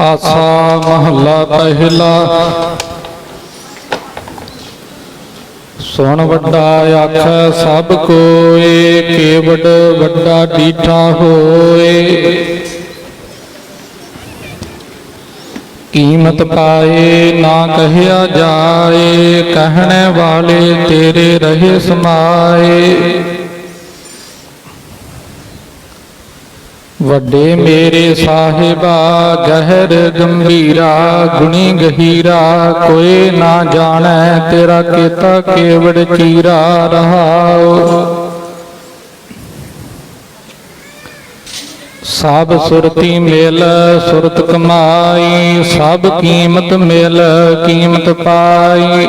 ਆਸਾ ਮਹੱਲਾ ਪਹਿਲਾ। ਸੁਣ ਵੱਡਾ ਆਖੈ ਸਭ ਕੋਏ ਕੇਵਡ ਵੱਡਾ ਡੀਠਾ ਹੋਏ। ਕੀਮਤ ਪਾਏ ਨਾ ਕਹਿਆ ਜਾਏ, ਕਹਿਣ ਵਾਲੇ ਤੇਰੇ ਰਹੇ ਸਮਾਏ। ਵੱਡੇ ਮੇਰੇ ਸਾਹਿਬਾ ਗਹਿਰ ਗੰਭੀਰਾ, ਗੁਣੀ ਗਹੀਰਾ, ਕੋਈ ਨਾ ਜਾਣੈ ਤੇਰਾ ਕੀਤਾ ਕੇਵੜ ਚੀਰਾ, ਰਹਾਉ। ਸਭ ਸੁਰਤੀ ਮਿਲ, ਸੁਰਤ ਕਮਾਈ, ਸਭ ਕੀਮਤ ਮਿਲ, ਕੀਮਤ ਪਾਈ।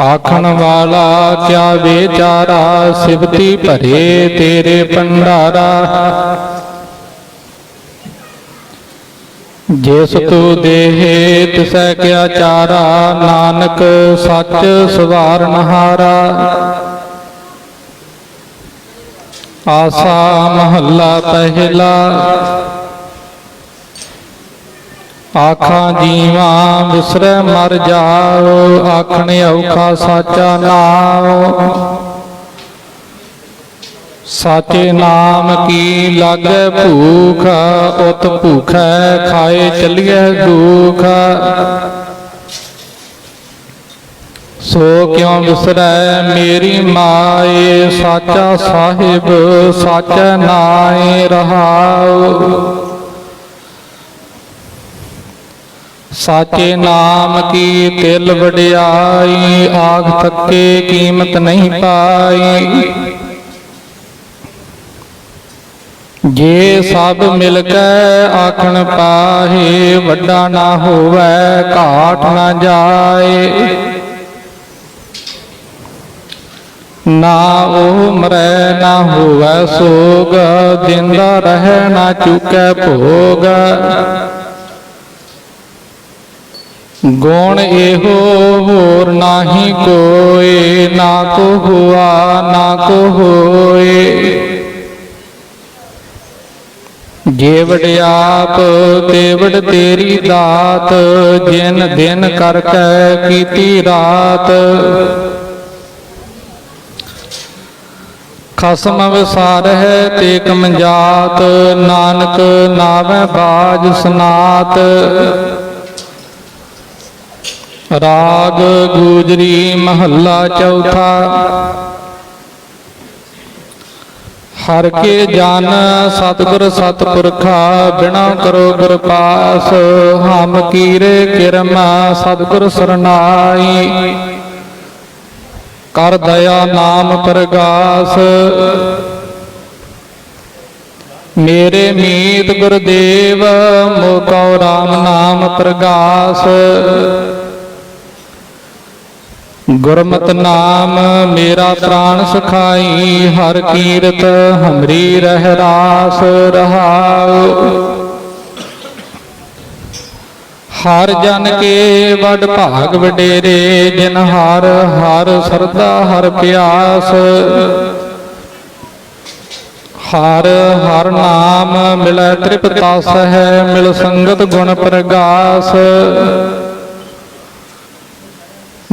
ਆਖਣ ਵਾਲਾ ਕਿਆ ਵਿਚਾਰਾ ਸਿਵਤੀ ਭਰੇ ਤੇਰੇ ਭੰਡਾਰਾ। ਜਿਸ ਤੂ ਦੇਹ ਤਿਸੈ ਕਿਆ ਚਾਰਾ, ਨਾਨਕ ਸੱਚ ਸਵਾਰਨ ਹਾਰਾ ਆਸਾ ਮਹੱਲਾ ਪਹਿਲਾ। ਆਖਾਂ ਜੀਵਾ ਵਿਸਰੈ ਮਰ ਜਾਓ ਆਖਣ ਔਖਾ ਸਾਚਾ ਨਾਮ। ਸਾਚੇ ਨਾਮ ਕੀ ਲਾਗੈ ਭੂਖ ਉਤ ਭੂਖੈ ਖਾਏ ਚਲੀਐ ਦੁਖ। ਸੋ ਕਿਉ ਵਿਸਰੈ ਮੇਰੀ ਮਾਏ ਸਾਚਾ ਸਾਹਿਬ ਸਾਚਾ ਨਾਏ ਰਹਾਉ ਸਾਚੇ ਨਾਮ ਕੀ ਤਿਲ ਵਡਿਆਈ? ਆਖ ਥੱਕੇ ਕੀਮਤ ਨਹੀਂ ਪਾਈ। ਜੇ ਸਭ ਮਿਲ ਕੇ ਆਖਣ ਪਾਹੇ, ਵੱਡਾ ਨਾ ਹੋਵੇ, ਘਾਟ ਨਾ ਜਾਏ। ਨਾ ਉਹ ਮਰੈ ਨਾ ਹੋਵੇ ਸੋਗ, ਜਿੰਦਾ ਰਹਿ ਨਾ ਚੁਕੈ ਭੋਗ। ਗੁਣ ਇਹੋ ਹੋਰ ਨਾਹੀ ਕੋਏ, ਨਾ ਕੋ ਹੁਆ, ਨਾ ਕੋ ਹੋਏ। ਜੇ ਵਡਿਆਪ ਤੇ ਤੇਰੀ ਦਾਤ, ਜਿਨ ਦਿਨ ਕਰ ਕੈ ਕੀਤੀ ਰਾਤ। ਖਸਮ ਵਿਸਾਰ ਹੈ ਤੇ ਕਮਜਾਤ ਨਾਨਕ ਨਾਵੇਂ ਬਾਜ ਸਨਾਤ। ਰਾਗ ਗੂਜਰੀ ਮਹੱਲਾ ਚੌਥਾ। ਹਰ ਕੇ ਜਨ ਸਤਿਗੁਰ ਸਤਿਪੁਰਖਾ, ਬਿਨਾ ਕਰੋ ਗੁਰ ਪਾਸ ਹਮ ਕੀਰੇ ਕਿਰਮਾ ਸਤਿਗੁਰ ਸਰਨਾਈ। ਕਰ ਦਇਆ ਨਾਮ ਪ੍ਰਗਾਸ। ਮੇਰੇ ਮੀਤ ਗੁਰਦੇਵ ਮੋਕਉ RAM ਨਾਮ ਪ੍ਰਗਾਸ। ਗੁਰਮਤਿ ਨਾਮ, ਮੇਰਾ ਪ੍ਰਾਨ ਸੁਖਾਈ, ਹਰ ਕੀਰਤ ਹਮਰੀ ਰਹਿ ਰਾਸ ਰਹਾਉ। ਹਰ ਜਨ ਕੇ ਵਡ ਭਾਗ ਵਡੇਰੇ, ਜਿਨ ਹਰ ਹਰ ਸਰਦਾ, ਹਰ ਪਿਆਸ। ਹਰ ਹਰ ਨਾਮ, ਮਿਲੈ ਤ੍ਰਿਪਤਾਸ ਹੈ ਮਿਲ ਸੰਗਤ ਗੁਣ ਪ੍ਰਗਾਸ।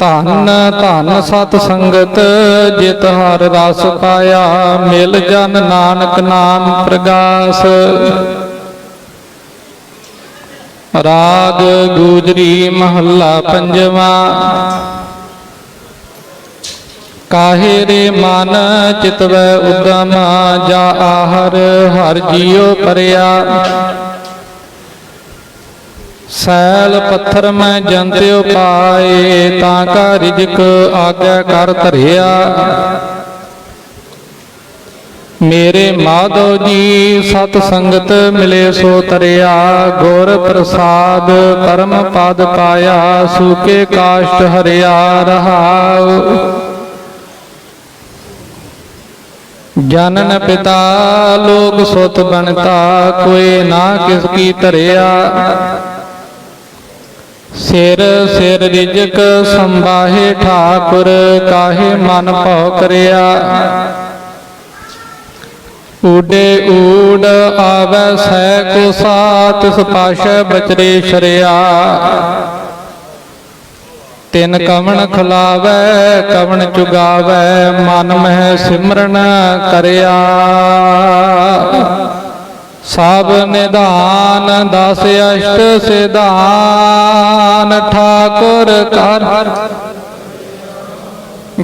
ਧੰਨ ਧੰਨ ਸਤ ਸੰਗਤ, ਜਿਤ ਹਰ ਰਸ ਪਾਇਆ ਮਿਲ ਜਨ ਨਾਨਕ ਨਾਮ ਪ੍ਰਗਾਸ। ਰਾਗ ਗੂਜਰੀ ਮਹੱਲਾ ਪੰਜਵਾ। ਕਾਹੇ ਰੇ ਮਨ ਚਿਤਵੈ ਉਦਮ, ਜਾ ਆਹਰ ਹਰ ਜੀਉ ਪਰਿਆ। ਸੈਲ ਪੱਥਰ ਮੈਂ ਜੰਤਿਓ ਪਾਏ, ਤਾਂ ਕਾ ਰਿਜਕ ਆਗਿਆ ਕਰ ਧਰਿਆ। ਮੇਰੇ ਮਾਧੋ ਜੀ ਸਤ ਸੰਗਤ ਮਿਲੇ ਸੋ ਤਰਿਆ, ਗੁਰ ਪ੍ਰਸਾਦ ਪਰਮ ਪਦ ਪਾਇਆ, ਸੂਕੇ ਕਾਸ਼ਟ ਹਰਿਆ ਰਹਾਉ। ਜਨਨ ਪਿਤਾ, ਲੋਕ ਸੁਤ ਬਣਤਾ, ਕੋਈ ਨਾ ਕਿਸ ਕੀ ਧਰਿਆ। ਸਿਰ ਸਿਰ ਰਿਜਕ ਸੰਭਾਹੇ ਠਾਕੁਰ, ਕਾਹੇ ਮਨ ਭਉ ਕਰਿਆ। ਊਡੇ ਊੜ ਆਵੈ ਸੈ ਕੋ ਸਾਤ ਸਪਾਸ਼ ਬਚਰੇ ਸ਼ਰਿਆ। ਤਿਨ ਕਵਣ ਖਲਾਵੈ, ਕਵਣ ਚੁਗਾਵੈ, ਮਨ ਮਹਿ ਸਿਮਰਨ ਕਰਿਆ। ਸਭ ਨਿਧਾਨ ਦਸ ਅਸ਼ਟ ਸਿਧਾਨ ਠਾਕੁਰ ਕਰ।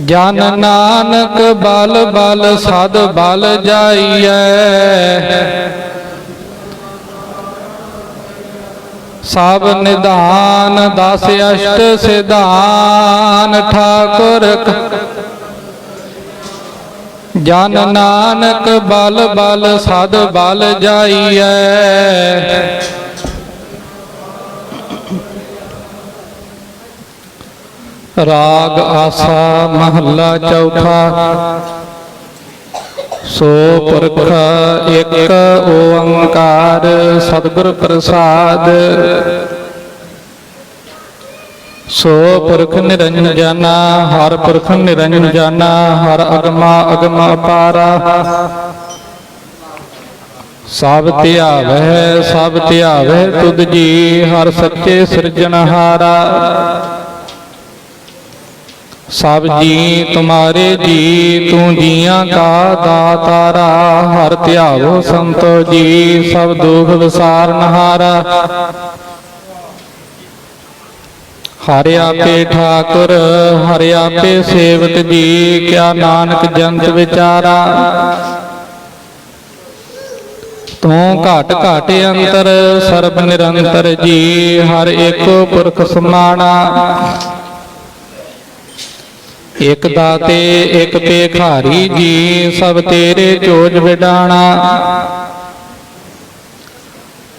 ਜਨ ਨਾਨਕ ਬਲ ਬਲ ਸਦ ਬਲ ਜਾਈਐ। ਸਭ ਨਿਧਾਨ ਦਸ ਅਸ਼ਟ ਸਿਧਾਨ ਠਾਕੁਰ ਜਨ ਨਾਨਕ ਬਲ ਬਲ ਸਦ ਬਲ ਜਾਈਐ। ਰਾਗ ਆਸਾ ਮਹੱਲਾ ਚੌਥਾ। ਸੋ ਪੁਰਖ ਇੱਕ ਓੰਕਾਰ ਸਤਿਗੁਰ ਪ੍ਰਸਾਦ। ਸੋ ਪੁਰਖ ਨਿਰੰਜਨ ਹਰ ਪੁਰਖ ਨਿਰੰਜਨ ਹਰ ਅਗਮਾ ਅਗਮ ਅਪਾਰਾ। ਸਭ ਧਿਆਵਹਿ ਸਭ ਧਿਆਵਹਿ ਤੁਧ ਜੀ, ਹਰ ਸੱਚੇ ਸਿਰਜਣਹਾਰਾ ਸਭ ਜੀ ਤੁਮਾਰੇ ਜੀ, ਤੂੰ ਜੀਆਂ ਕਾ ਦਾਤਾਰਾ, ਹਰ ਧਿਆਵੋ ਸੰਤੋ ਜੀ, ਸਭ ਦੁਖ ਵਿਸਾਰਨਹਾਰਾ ਹਰਿ ਆਪੇ ਠਾਕੁਰ, ਹਰਿ ਆਪੇ ਸੇਵਕ ਜੀ, ਕਿਆ ਨਾਨਕ ਜੰਤ ਵਿਚਾਰਾ। ਤੂੰ ਘਟ ਘਟ ਅੰਤਰ, ਸਰਬ ਨਿਰੰਤਰ ਜੀ, ਹਰ ਏਕੋ ਪੁਰਖ ਸਮਾਣਾ। ਇਕ ਦਾਤੇ, ਇਕ ਪੇਖਾਰੀ ਜੀ, ਸਭ ਤੇਰੇ ਚੋਜ ਵਿਡਾਣਾ।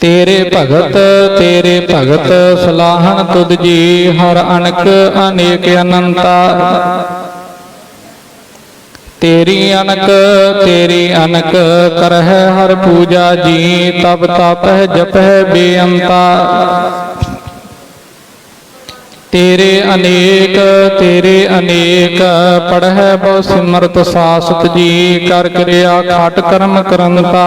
ਤੇਰੇ ਭਗਤ ਤੇਰੇ ਭਗਤ ਸਲਾਹਣ ਤੁਧ ਜੀ ਹਰ ਅਨਕ ਅਨੇਕ ਅਨੰਤਾ। ਤੇਰੀ ਅਨਕ ਤੇਰੀ ਅਨਕ ਕਰਹਿ ਹਰ ਪੂਜਾ ਜੀ ਤਬ ਤਪਹਿ ਜਪਹਿ ਬੇਅੰਤਾ। ਤੇਰੇ ਅਨੇਕ ਤੇਰੇ ਅਨੇਕ ਪੜਹਿ ਬਹੁ ਸਿਮਰਤ ਸਾਸਤ ਜੀ ਕਰ ਕਿਰਿਆ ਖਟ ਕਰਮ ਕਰੰਤਾ।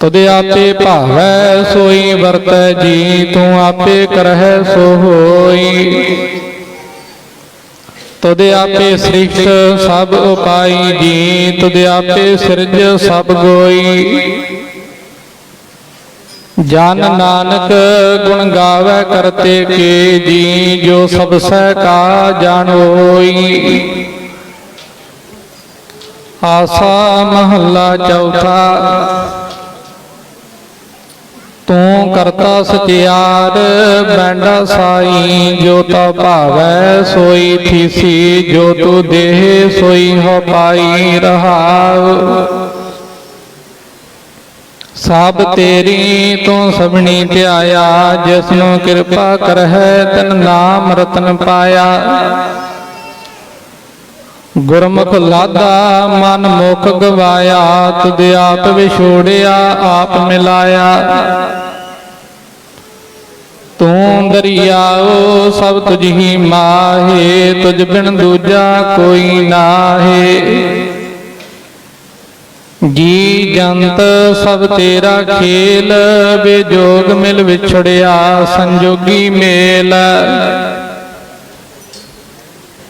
ਤੁਦੇ ਆਪੇ ਭਾਵੈ, ਸੋਈ ਵਰਤੈ, ਜੀ ਤੂੰ ਆਪੇ ਕਰਹਿ, ਸੋ ਹੋਈ। ਤੁਦੇ ਆਪੇ ਸ੍ਰਿਸ਼ਟ, ਸਭ ਉਪਾਈ, ਜੀ ਤੁਦੇ ਆਪੇ ਸਿਰਜ, ਸਭ ਗੋਈ। ਜਨ ਨਾਨਕ ਗੁਣ ਗਾਵੇ, ਕਰਤੇ ਕੇ, ਜੀ ਜੋ ਸਭ ਸਹਿ ਕਾ ਜਾਣੋਈ ਆਸਾ ਮਹੱਲਾ ਚੌਥਾ। ਤੂੰ ਕਰਤਾ ਸਚਿਆਰ ਬੈਂਡਾ ਸਾਈ ਜੋ ਤਾ ਭਾਵੈ, ਸੋਈ ਥੀਸੀ, ਜੋ ਤੂ ਦੇਹ, ਸੋਈ ਹੋ ਪਾਈ ਰਹਾਉ ਸਭ ਤੇਰੀ ਤੂੰ ਸਭਣੀ ਧਿਆਇਆ ਜਿਸ ਨੂੰ ਕਿਰਪਾ ਕਰਹਿ, ਤਨ ਨਾਮ ਰਤਨ ਪਾਇਆ। ਗੁਰਮੁਖ ਲਾਦਾ ਮਨ ਮੁਖ ਗਵਾਇਆ, ਤੁਧ ਆਪ ਵਿਛੋੜਿਆ, ਆਪ ਮਿਲਾਇਆ। ਤੂੰ ਦਰਿਆਓ, ਸਭ ਤੁਝ ਹੀ ਮਾਹੇ, ਤੁਝ ਬਿਨ ਦੂਜਾ ਕੋਈ ਨਾਹੇ। ਜੀ ਜੰਤ, ਸਭ ਤੇਰਾ ਖੇਲ, ਬੇਜੋਗ ਮਿਲ ਵਿਛੜਿਆ, ਸੰਜੋਗੀ ਮੇਲ।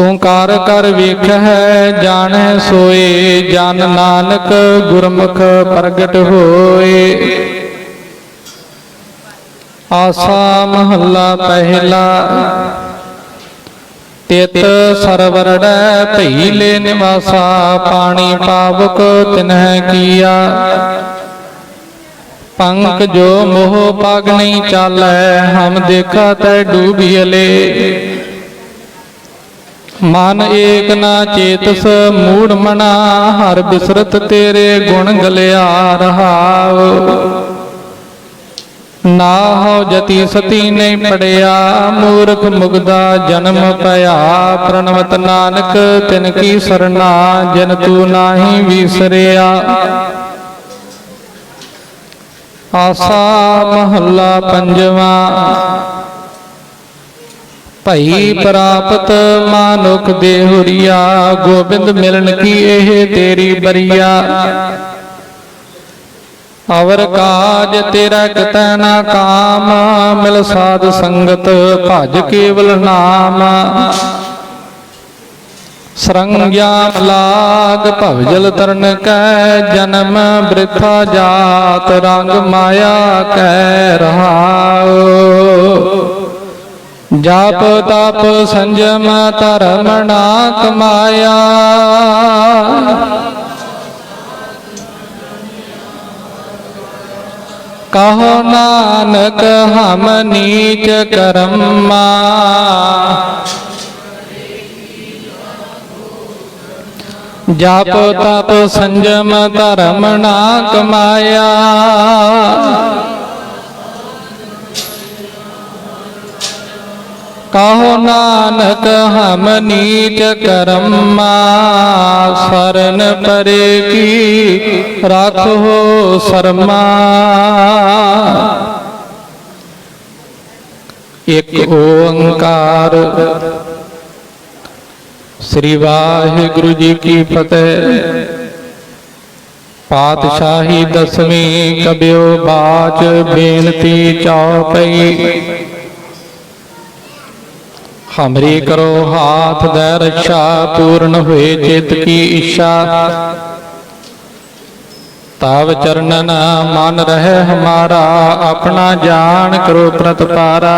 ਤੂੰ ਕਰ ਕਰ ਵੇਖ ਹੈ ਜਾਣੈ ਸੋਏ, ਜਨ ਨਾਨਕ ਗੁਰਮੁਖ ਪ੍ਰਗਟ ਹੋਏ। ਆਸਾ ਮਹੱਲਾ ਪਹਿਲਾ, ਤਿਤ ਸਰਵਰੜੈ ਭਈ ਨਿਵਾਸਾ, ਪਾਣੀ ਪਾਵਕ ਤਿਨਹਿ ਕੀਆ। ਪੰਕ ਜੋ ਮੋਹ ਪਗ ਨਹੀਂ ਚਾਲੈ, ਹਮ ਦੇਖਾ ਤੈ ਡੂਬੀਲੇ ਮਨ ਏਕ ਨਾ ਚੇਤਸ ਮੂੜ ਮਨਾ ਹਰ ਬਿਸਰਤ ਤੇਰੇ ਗੁਣ ਗਲਿਆ ਰਹਾਉ ਨਾ ਹੋ ਜਤੀ ਸਤੀ ਨਹੀਂ ਪੜਿਆ ਮੂਰਖ ਮੁਗਦਾ ਜਨਮ ਪਿਆ। ਪ੍ਰਣਵਤ ਨਾਨਕ ਤਿਨ ਕੀ ਸਰਨਾ ਜਨ ਤੂ ਨਾਹੀ ਵਿਸਰਿਆ। ਆਸਾ ਮਹੱਲਾ ਪੰਜਵਾ। ਭਈ ਪ੍ਰਾਪਤ ਮਾਨੁਖ ਦੇਹੁਰੀਆ ਗੋਬਿੰਦ ਮਿਲਨ ਕੀ ਇਹ ਤੇਰੀ ਬਰੀਆ? ਅਵਰ ਕਾਜ ਤੇਰਾ ਕਿਤੈ ਨਾ ਕਾਮ, ਮਿਲ ਸਾਧ ਸੰਗਤ ਭਜ ਕੇਵਲ ਨਾਮ। ਸਰੰਗਿਆ ਲਾਗ ਭਵਜਲ ਤਰਨ ਕੈ, ਜਨਮ ਬ੍ਰਿਥਾ ਜਾਤ ਰੰਗ ਮਾਇਆ ਕੈ ਰਹਾਉ। ਜਪ ਤਪ ਸੰਜਮ ਧਰਮ ਨਾ ਕਮਾਇਆ ਕਹੋ ਨਾਨਕ ਹਮ ਨੀਚ ਕਰਮਾ। ਜਪ ਤਪ ਸੰਜਮ ਧਰਮ ਨਾ ਕਮਾਇਆ ਕਹੋ ਨਾਨਕ ਹਮ ਨੀਚ ਕਰਮਾ ਸਰਨ ਪਰੇ ਕੀ ਰਾਖੋ ਸਰਮਾ। ਇਕ ਓੰਕਾਰ ਸ੍ਰੀ ਵਾਹਿਗੁਰੂ ਜੀ ਕੀ ਫਤਿਹ। ਪਾਤਸ਼ਾਹੀ ਦਸਵੀਂ ਕਬਿਓ ਬਾਚ ਬੇਨਤੀ ਚੌਪਈ। ਹਮਰੀ ਕਰੋ ਹਾਥ ਦੇ ਰੱਛਾ ਪੂਰਨ ਹੋਏ ਚਿਤ ਕੀ ਇੱਛਾ। ਤਾਵ ਚਰਨਨ ਮਨ ਰਹੇ ਹਮਾਰਾ, ਆਪਣਾ ਜਾਣ ਕਰੋ ਪ੍ਰਤਪਾਰਾ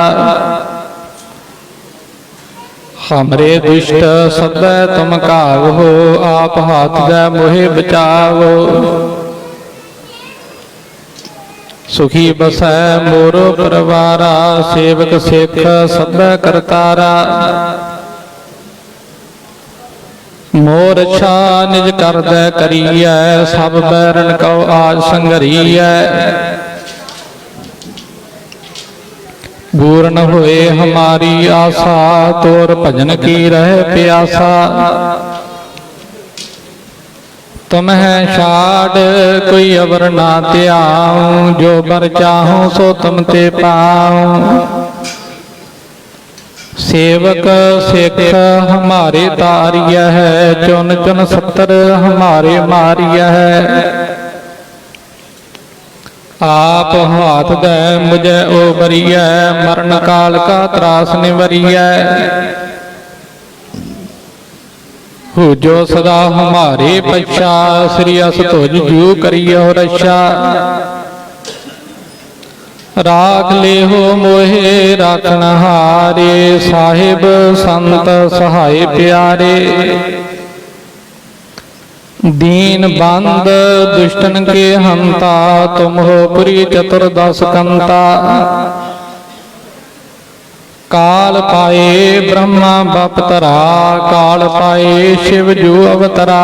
ਹਮਰੇ ਦੁਸ਼ਟ ਸਭੈ ਤੁਮ ਹੋ ਆਪ ਹਾਥ ਦੇ ਮੋਹਿ ਬਚਾਵੋ। ਸੁਖੀ ਬਸੈ ਮੋਰ ਪਰਵਾਰਾ, ਸੇਵਕ ਸਿੱਖ ਸਭੈ ਕਰਤਾਰਾ। ਮੋਰ ਛਾ ਨਿਜ ਕਰਦੈ ਕਰੀਐ, ਸਭ ਬੈਰਨ ਕਉ ਆਜ ਸੰਗਰੀਐ। ਪੂਰਨ ਹੋਏ ਹਮਾਰੀ ਆਸਾ, ਤੋਰ ਭਜਨ ਕੀ ਰਹਿ ਪਿਆਸਾ। ਤੁਮ ਹੈ ਛਾੜ, ਕੋਈ ਅਵਰ ਨਾ ਧਿਆਉ, ਜੋ ਬਰ ਚਾਹੂੰ ਸੋ ਤੁਮ ਤੇ ਪਾਉ। ਸੇਵਕ ਸਿੱਖ ਹਮਾਰੇ ਤਾਰੀਆ ਹੈ, ਚੁਨ ਚੁਨ ਸੱਤਰ ਹਮਾਰੇ ਮਾਰਿਆ ਹੈ। ਆਪ ਹਾਥ ਦੇ ਮੁਝੇ ਓ ਬਰੀਐ, ਮਰਨ ਕਾਲ ਕਾ ਤਰਾਸ ਨਿਵਰੀਐ। ਹੋ ਜੋ ਸਦਾ ਹਮਾਰੇ ਪਛਾ, ਸ੍ਰੀ ਅਸ ਤੁਜ ਜੂ ਕਰੀਓ ਰਛਾ। ਰਾਖ ਲਿਓ ਮੋਹਿ, ਰਾਖਣ ਹਾਰੇ, ਸਾਹਿਬ ਸੰਤ ਸਹਾਈ ਪਿਆਰੇ। ਦੀਨ ਬੰਦ ਦੁਸ਼ਟਨ ਕੇ ਹੰਤਾ, ਤੁਮ ਹੋ ਪੁਰੀ ਚਤੁਰ ਦਸ ਕੰਤਾ। ਕਾਲ ਪਾਏ ਬ੍ਰਹਮਾ ਬਪਤਰਾ ਕਾਲ ਪਾਏ ਸ਼ਿਵ ਜੂ ਅਵਤਰਾ।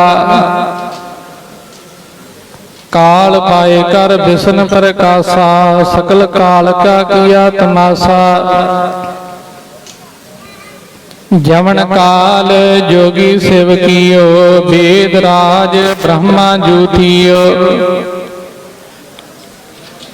ਕਾਲ ਪਾਏ ਕਰ ਬਿਸ਼ਨ ਪ੍ਰਕਾਸ਼ਾ ਸਕਲ ਕਾਲ ਕਾ ਕੀਆ ਤਮਾਸਾ। ਜਵਨ ਕਾਲ ਜੋਗੀ ਸਿਵ ਕੀਓ ਵੇਦ ਰਾਜ ਬ੍ਰਹਮਾ ਜੂਤੀਓ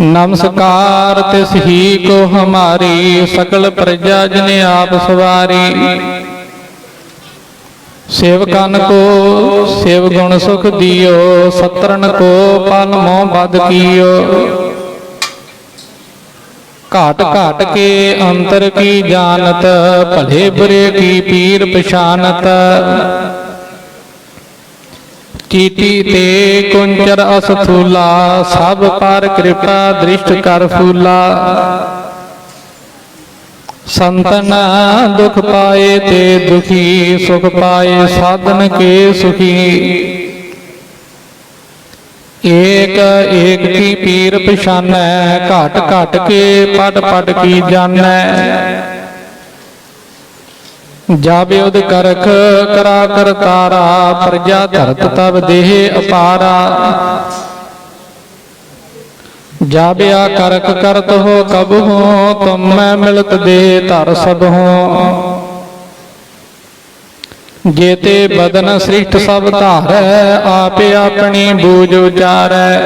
ਨਮਸਕਾਰ ਤਿਸ ਹੀ ਕੋ ਹਮਾਰੀ, ਸਕਲ ਪ੍ਰਜਾ ਜਨ ਆਪ ਸਵਾਰੀ। ਸੇਵਕਨ ਕੋ, ਸੇਵ ਗੁਣ ਸੁਖ ਦਿਓ ਸਤਰਨ ਕੋ ਪਲ ਮੋਹ ਬਦ ਕੀਓ। ਘਾਟ ਘਾਟ ਕੇ ਅੰਤਰ ਕੀ ਜਾਣਤ, ਭਲੇ ਬੁਰੇ ਕੀ ਪੀਰ ਪਛਾਨਤ। ਚੀਟੀ ਤੇ ਕੁੰਚਰ ਅਸਥੂਲਾ, ਸਭ ਪਰ ਕਿਰਪਾ, ਦ੍ਰਿਸ਼ਟ ਕਰ ਫੂਲਾ। ਸੰਤਨ ਦੁਖ ਪਾਏ ਤੇ ਦੁਖੀ, ਸੁਖ ਪਾਏ, ਸਾਧਨ ਕੇ ਸੁਖੀ। ਏਕ ਏਕ ਕੀ ਪੀਰ ਪਛਾਨੈ, ਘਟ ਘਟ ਕੇ ਪਟ ਪਟ ਕੀ ਜਾਣੈ। ਜਾਬੇ ਉਦ ਕਰਖ, ਕਰਾ ਕਰ ਪ੍ਰਜਾ ਧਰਤ ਤਬ ਦੇਹ ਅਪਾਰਾ। ਜਾਬਿਆ ਕਰਕ ਕਰਤ ਹੋ ਕਬ ਹੋ, ਤੁਮ ਮੈਂ ਮਿਲਤ ਦੇ ਧਰ ਸਭ ਹੋ। ਜੇਤੇ ਬਦਨ ਸ੍ਰਿਸ਼ਟ ਸਭ ਧਾਰੈ, ਆਪੇ ਆਪਣੀ ਬੂਝ ਉਚਾਰੈ।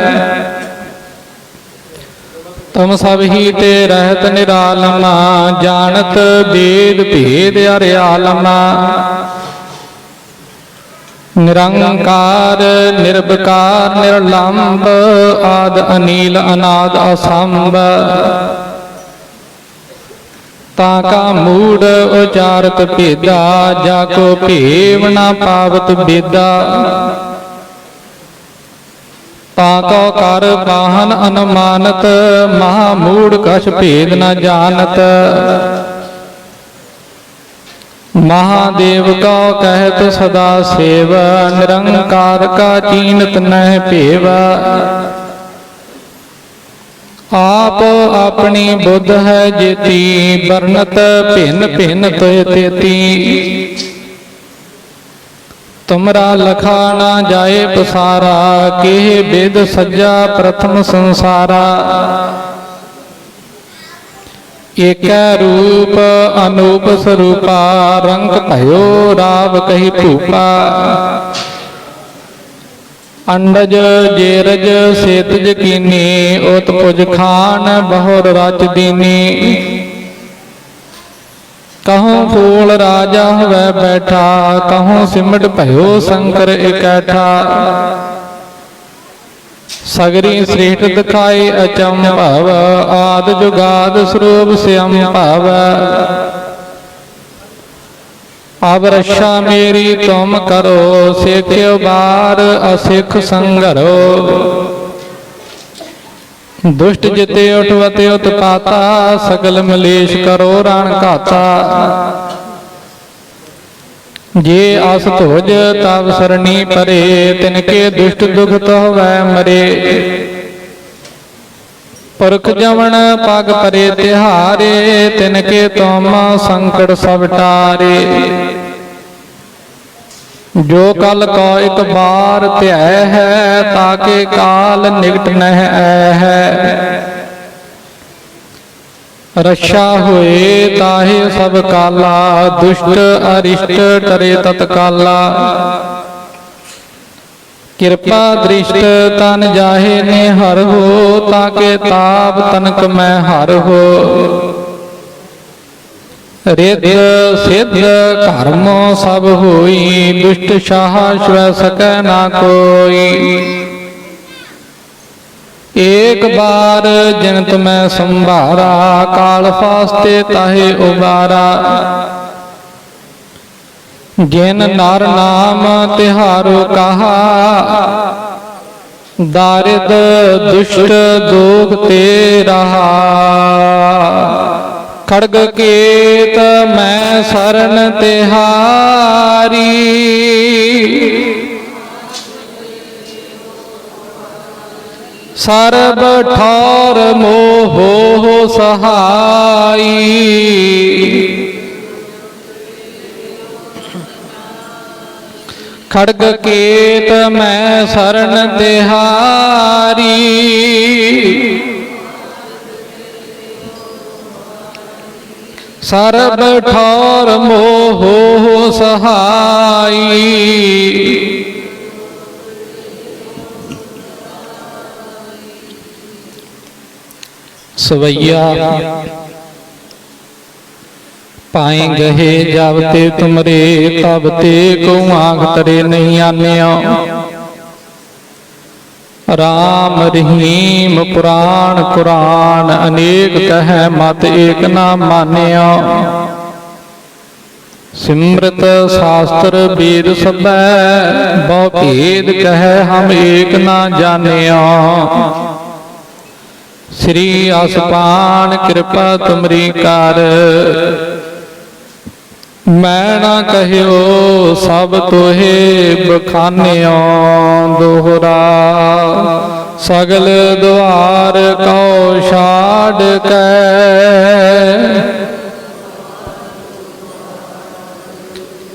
ਤੁਮ ਸਭ ਹੀ ਤੇ ਰਹਿਤ ਨਿਰਾਲਮਾ, ਜਾਣਤ ਵੇਦ ਭੇਦ ਅਰਿਆਲਮਾ। ਨਿਰੰਕਾਰ ਨਿਰਭਕਾਰ ਨਿਰਲੰਭ ਆਦ ਅਨੀਲ, ਅਨਾਦ ਅਸੰਭ। ਤਾਂ ਕਾ ਮੂੜ ਉਚਾਰਤ ਭੇਦਾ, ਜਾ ਕੋ ਭੇਵ ਨਾ ਪਾਵਤ ਬੇਦਾ ਤਾਂ ਕੋ ਕਰ ਬਾਹਨ ਅਨੁਮਾਨਤ, ਮਹਾ ਮੂੜ ਕਛ ਭੇਦ ਨ ਜਾਣਤ। ਮਹਾਦੇਵ ਕਉ ਕਹਿਤ ਸਦਾ ਸੇਵ, ਨਿਰੰਕਾਰ ਕਾ ਚੀਨਤ ਨਹਿ ਭੇਵ। ਆਪ ਆਪਣੀ ਬੁੱਧ ਹੈ ਜੇਤੀ ਵਰਨਤ ਭਿੰਨ ਭਿੰਨ ਤੋਇ ਤੇਤੀ। ਤੁਮਰਾ ਲਖਾ ਨਾ ਜਾਏ ਪਸਾਰਾ, ਕਿਹ ਬਿਦ ਸੱਜਾ ਪ੍ਰਥਮ ਸੰਸਾਰਾ। ਏਕੈ ਰੂਪ ਅਨੂਪ ਸਰੂਪਾ, ਰੰਗ ਭਇਓ ਰਾਵ ਕਹੀ ਭੂਪਾ। ਅੰਡਜ ਜੇਰਜ ਸੇਤਜ ਕੀਨੀ ਉਤ ਪੁਜ ਖਾਨ ਬਹੁਰ ਰਚ ਦੀਨੀ। ਕਹੂੰ ਫੂਲ ਰਾਜਾ ਹੋਵੇ ਬੈਠਾ, ਕਹੂੰ ਸਿਮਟ ਭਇਓ ਸ਼ੰਕਰ ਇਕੈਠਾ। ਸਗਰੀ ਸ੍ਰੇਸ਼ਟ ਦਿਖਾਈ ਅਚੰਭਵ ਆਦ ਜੁਗਾਦ ਸਰੂਪ ਸਿਅੰ ਭਵ। ਅਬ ਰਸ਼ਾ ਮੇਰੀ ਤੁਮ ਕਰੋ, ਸਿੱਖਿਓ ਬਾਰ ਅਸਿੱਖ ਸੰਗਰੋ। ਦੁਸ਼ਟ ਜਿਤੇ ਉਠਵਤੇ ਉਤਪਾਤਾ, ਸਗਲ ਮਲੇਸ਼ ਕਰੋ ਰਣ ਘਾਤਾ। ਜੇ ਆਸ ਧੋਜ ਤਬ ਸਰਣੀ ਪਰੇ ਤਿਨ ਕੇ ਦੁਸ਼ਟ ਦੁਖਤ ਹੋਵੈ ਮਰੇ। ਪੁਰਖ ਜਵਣ ਪਗ ਪਰੇ ਤਿਹਾਰੇ ਤਿਨ ਕੇ ਤੁਮ ਸੰਕਟ ਸਭ ਟਾਰੇ। ਜੋ ਕਲ ਕੋ ਇੱਕ ਬਾਰ ਧਿਆ ਹੈ ਤਾਕੇ ਕਾਲ ਨਿਕਟ ਨਹਿ ਐ ਹੈ। ਰਛਾ ਹੋਏ ਤਾਹੇ ਸਭ ਕਾਲਾ, ਦੁਸ਼ਟ ਅਰਿਸ਼ਟ ਕਰੇ ਤਤਕਾਲਾ। ਕਿਰਪਾ ਦ੍ਰਿਸ਼ਟ ਤਨ ਜਾਹੇ ਨੇ ਹਰ ਹੋ ਤਾਕੇ ਤਾਪ ਤਨਕ ਮੈਂ ਹਰ ਹੋ। ਰਿੱਧ, ਸਿੱਧ ਕਰਮ ਸਭ ਹੋਈ, ਦੁਸ਼ਟ ਸ਼ਾਹ ਸ਼ਵੈ ਸਕੈ ਨਾ ਕੋਈ। ਏਕ ਬਾਰ ਜਿਨ ਤੁਮੈ ਸੰਭਾਰਾ, ਕਾਲ ਫਾਸਤੇ ਤਾਹੇ ਉਬਾਰਾ। ਜਿਨ ਨਰ ਨਾਮ ਤਿਹਾਰੋ ਕਹਾ, ਦਾਰਿਦ ਦੁਸ਼ਟ ਦੋਖ ਤੇ ਰਹਾ। ਖੜਗ ਕੇਤ ਮੈਂ ਸਰਨ ਤਿਹਾਰੀ ਸਰਬ ਠੌਰ ਮੋਹ ਸਹਾਈ। ਖੜਗ ਕੇਤ ਮੈਂ ਸਰਨ ਤਿਹਾਰੀ ਸਰਬ ਠੌਰ ਮੋਹ ਸਹਾਈ। ਸਵਈਆ ਪਾਏ ਗਏ ਜਬ ਤੇ ਤੁਮਰੇ, ਤਬ ਤੇ ਕੋ ਆਂਖ ਤਰੇ ਨਹੀਂ ਆਨਿਓ ਰਾਮ ਰਹੀਮ ਪੁਰਾਣ ਕੁਰਾਨ, ਅਨੇਕ ਕਹੈ ਮਤ ਏਕ ਨਾ ਮਾਨਿਓ ਸਿਮਰਤ ਸ਼ਾਸਤਰ ਵੇਦ ਸਭੈ, ਬਹੁ ਭੇਦ ਕਹੈ ਹਮ ਏਕ ਨਾ ਜਾਣਿਆ। ਸ੍ਰੀ ਅਸਪਾਨ ਕਿਰਪਾ ਤੁਮਰੀ ਕਰ ਮੈਂ ਨਾ ਕਹਿਓ ਸਭ ਤੋਹੇ ਬਖਾਨਿਓ ਦੋਹਰਾ। ਸਗਲ ਦੁਆਰ ਕਉ ਛਾੜ ਕੈ।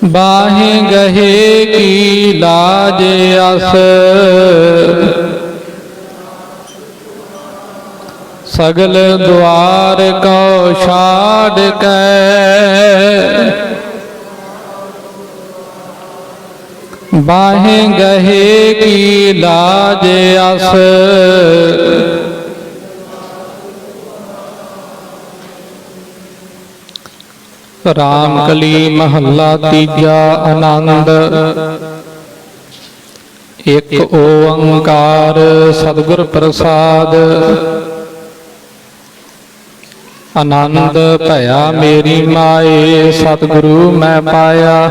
ਬਾਹੇ ਗਹੇ ਕੀ ਲਾਜ ਅਸ। ਸਗਲ ਦੁਆਰ ਕਉ ਛਾੜ ਕੈ। ਬਾਹੇ ਗਹੇ ਕੀ ਲਾਜ ਅਸ? ਰਾਮ ਕਲੀ ਮਹੱਲਾ ਤੀਜਾ ਆਨੰਦ। ਇੱਕ ਓੰਕਾਰ ਸਤਿਗੁਰ ਪ੍ਰਸਾਦ। ਆਨੰਦ ਭਇਆ ਮੇਰੀ ਮਾਏ, ਸਤਿਗੁਰੂ ਮੈਂ ਪਾਇਆ।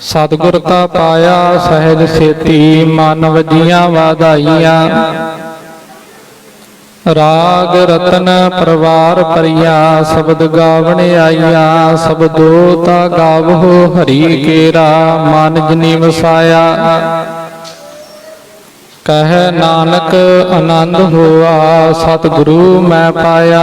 ਸਤਿਗੁਰ ਤਾ ਪਾਇਆ ਸਹਿਜ ਸੇਤੀ, ਮਨ ਵਜੀਆਂ ਵਾਧਾਈਆਂ। ਰਾਗ ਰਤਨ ਪਰਵਾਰ ਪਰਿਆ ਸ਼ਬਦ ਗਾਵਣ ਆਈਆਂ ਸਬਦੋ ਤਾ ਗਾਵੋ ਹਰੀ ਕੇਰਾ, ਮਨ ਜਨੀ ਵਸਾਇਆ। ਕਹਿ ਨਾਨਕ ਆਨੰਦ ਹੋਆ, ਸਤਿਗੁਰੂ ਮੈਂ ਪਾਇਆ।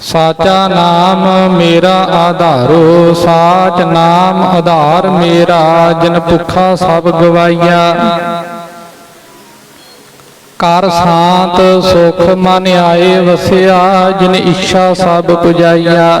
ਸਾਚਾ ਨਾਮ ਮੇਰਾ ਆਧਾਰੋ, ਸਾਚ ਨਾਮ ਆਧਾਰ ਮੇਰਾ, ਜਿਨ ਭੁੱਖਾ ਸਭ ਗਵਾਈਆ। ਕਰ ਸ਼ਾਂਤ ਸੁਖ ਮਨ ਆਏ ਵਸਿਆ, ਜਿਨ ਇੱਛਾ ਸਭ ਪੁਜਾਈਆ।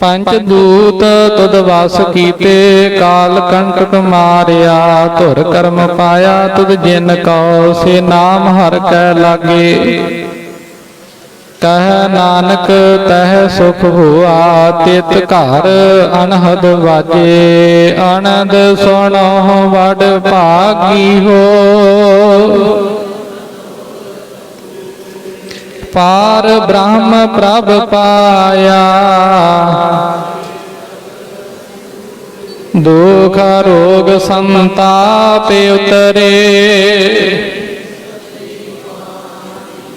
ਪੰਜ ਦੂਤ ਤੁਧ ਵਸ ਕੀਤੇ ਕਾਲ ਕੰਟਕ ਮਾਰਿਆ ਧੁਰ ਕਰਮ ਪਾਇਆ ਤੁਧ ਜਿਨ ਕਉ ਸੇ ਨਾਮ ਹਰ ਕੈ ਲਾਗੇ। ਕਹਿ ਨਾਨਕ ਤਹ ਸੁਖ ਹੋਆ ਤਿਤ ਘਰ ਅਨਹਦ ਵਾਜੇ। ਆਨੰਦ ਸੁਣੋ ਵਡ ਭਾਗੀ ਹੋ। ਪਾਰ ਬ੍ਰਹਮ ਪ੍ਰਭ ਪਾਇਆ। ਦੁਖ ਰੋਗ ਸੰਤਾਪ ਉਤਰੇ।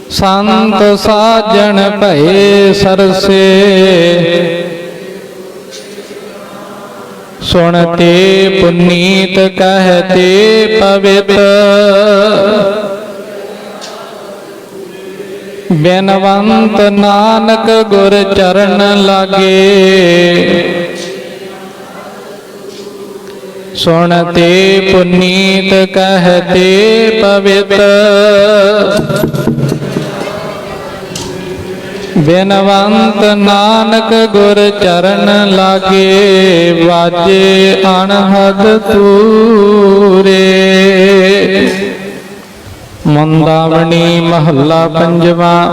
ਸੰਤ ਸਾਜਣ ਭਏ ਸਰਸੇ। ਸੁਣਤੇ ਪੁਨੀਤ ਕਹਤੇ ਪਵਿੱਤ। ਬਿਨਵੰਤ ਨਾਨਕ ਗੁਰ ਚਰਨ ਲਾਗੇ। ਸੁਣਤੇ ਪੁਨੀਤ ਕਹਤੇ ਪਵਿੱਤ। ਬਿਨਵੰਤ ਨਾਨਕ ਗੁਰ ਚਰਨ ਲਾਗੇ, ਵਾਜੇ ਅਣਹਦ ਤੂਰੇ। ਮੁੰਦਾਵਣੀ ਮਹੱਲਾ ਪੰਜਵਾਂ।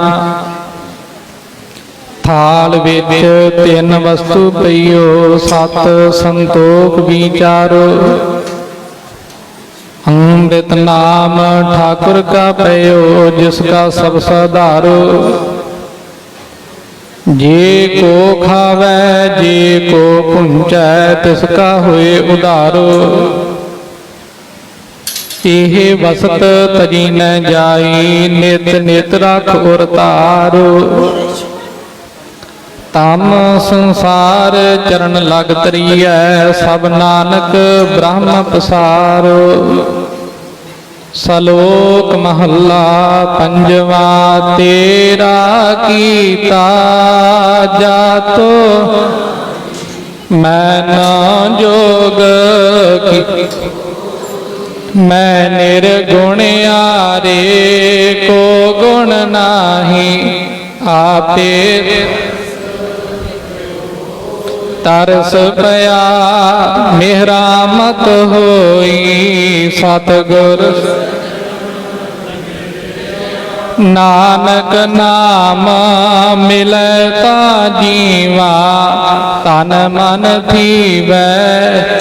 ਥਾਲ ਵਿੱਚ ਤਿੰਨ ਵਸਤੂ ਪਈਓ, ਸਤ ਸੰਤੋਖ ਵਿਚਾਰੋ। ਅੰਮ੍ਰਿਤ ਨਾਮ ਠਾਕੁਰ ਕਾ ਪਇਓ, ਜਿਸ ਕਾ ਸਭ ਸਧਾਰੋ। ਜੇ ਕੋ ਖਾਵੇ, ਜੇ ਕੋ ਪੁੰਚੈ, ਤਿਸ ਕਾ ਹੋਏ ਉਧਾਰੋ। ਇਹ ਵਸਤ ਤਜੀ ਨ ਜਾਈ, ਨਿਤ ਨਿਤ ਰਖ ਉਰ ਤਾਰੋ ਤਮ ਸੰਸਾਰ ਚਰਨ ਲਗ ਤਰੀਐ, ਸਭ ਨਾਨਕ ਬ੍ਰਹਮ ਪਸਾਰੋ। ਸਲੋਕ ਮਹੱਲਾ ਪੰਜਵਾ, ਤੇਰਾ ਕੀਤਾ ਜਾਤੋ, ਮੈਂ ਨਾ ਜੋਗ ਕੀ ਮੈਂ ਨਿਰਗੁਣ ਆਰੇ ਕੋ ਗੁਣ ਨਾਹੀ, ਆਪੇ ਤਰਸ ਪਿਆ। ਮੇਰਾ ਮਤ ਹੋਈ ਸਤਗੁਰ। ਨਾਨਕ ਨਾਮ ਮਿਲੈ ਤਾ ਜੀਵਾ, ਤਨ ਮਨ ਥੀਵੈ